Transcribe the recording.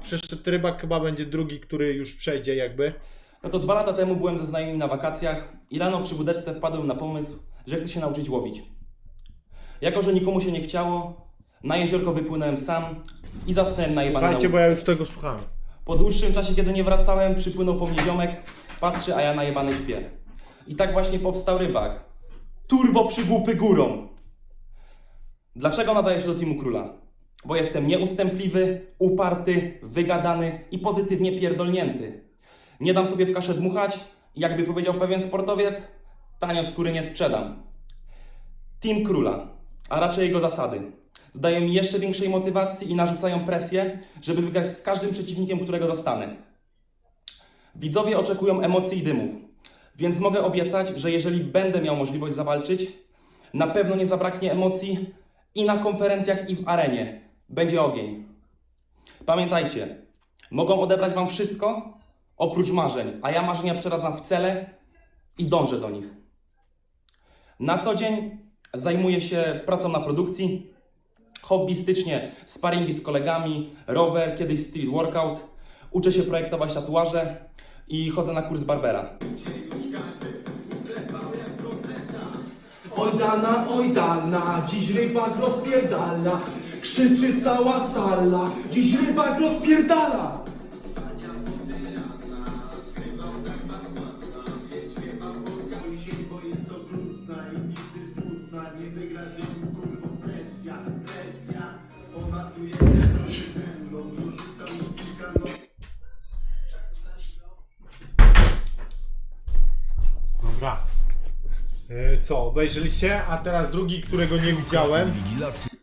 przeszedł rybak, chyba będzie drugi, który już przejdzie jakby. No to dwa lata temu byłem ze znajomymi na wakacjach i rano przy wódeczce wpadłem na pomysł, że chcę się nauczyć łowić. Jako, że nikomu się nie chciało, na jeziorko wypłynąłem sam i zasnąłem na Słuchajcie, bo ja już tego słuchałem. Po dłuższym czasie, kiedy nie wracałem, przypłynął po mnie ziomek, patrzy, a ja najebany śpię. I tak właśnie powstał rybak. Turbo przygłupy górą. Dlaczego nadaję się do Teamu Króla? Bo jestem nieustępliwy, uparty, wygadany i pozytywnie pierdolnięty. Nie dam sobie w kaszę dmuchać i jakby powiedział pewien sportowiec, tanio skóry nie sprzedam. Team Króla, a raczej jego zasady, dodają mi jeszcze większej motywacji i narzucają presję, żeby wygrać z każdym przeciwnikiem, którego dostanę. Widzowie oczekują emocji i dymów, więc mogę obiecać, że jeżeli będę miał możliwość zawalczyć, na pewno nie zabraknie emocji i na konferencjach, i w arenie. Będzie ogień. Pamiętajcie, mogą odebrać Wam wszystko oprócz marzeń, a ja marzenia przeradzam w cele i dążę do nich. Na co dzień zajmuję się pracą na produkcji, hobbystycznie sparingi z kolegami, rower, kiedyś street workout, uczę się projektować tatuaże i chodzę na kurs Barbera. Oj dana, oj dana, dziś rywak rozpierdala Krzyczy cała sala, dziś rywak rozpierdala Dobra. E, co, obejrzeliście? A teraz drugi, którego nie widziałem. Inwigilacja.